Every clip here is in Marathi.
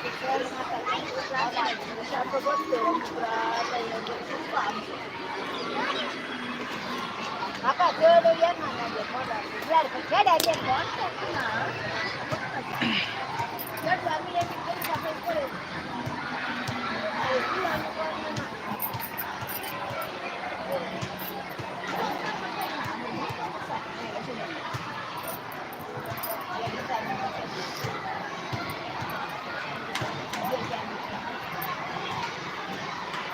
Apa tuh dia mana dia modal? Biar kerja dia dia modal.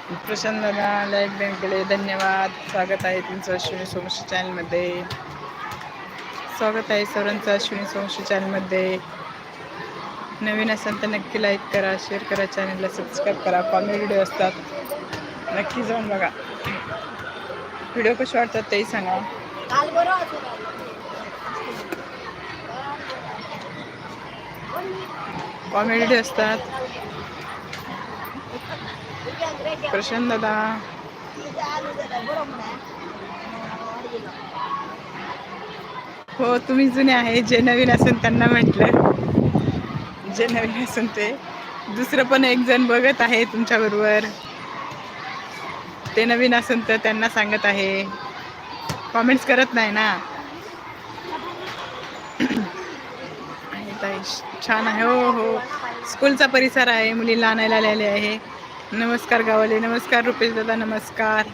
Prashant दादा लाईक बँकेकडे धन्यवाद. स्वागत आहे तुमचं अश्विनी सोमशी चॅनलमध्ये. स्वागत आहे सर्वांचं अश्विनी सोमशी चॅनलमध्ये. नवीन असाल तर नक्की लाईक करा शेअर करा चॅनलला सबस्क्राईब करा. कॉमेडी व्हिडिओ असतात नक्की जाऊन बघा. व्हिडिओ कसे वाटतात तेही सांगा. कॉमेडी असतात? प्रशांत दादा. हो तुम्ही जुने आहे जे नवीन असेल त्यांना म्हटलं. जे नवीन असेल ते. दुसरं पण एक जण बघत आहे तुमच्याबरोबर ते नवीन असेल तर त्यांना सांगत आहे. कॉमेंट्स करत नाही ना. ताई, छान आहे. हो हो. स्कूलचा परिसर आहे मुली आणायला आलेले आहे. नमस्कार गावाले नमस्कार रुपेश दादा नमस्कार.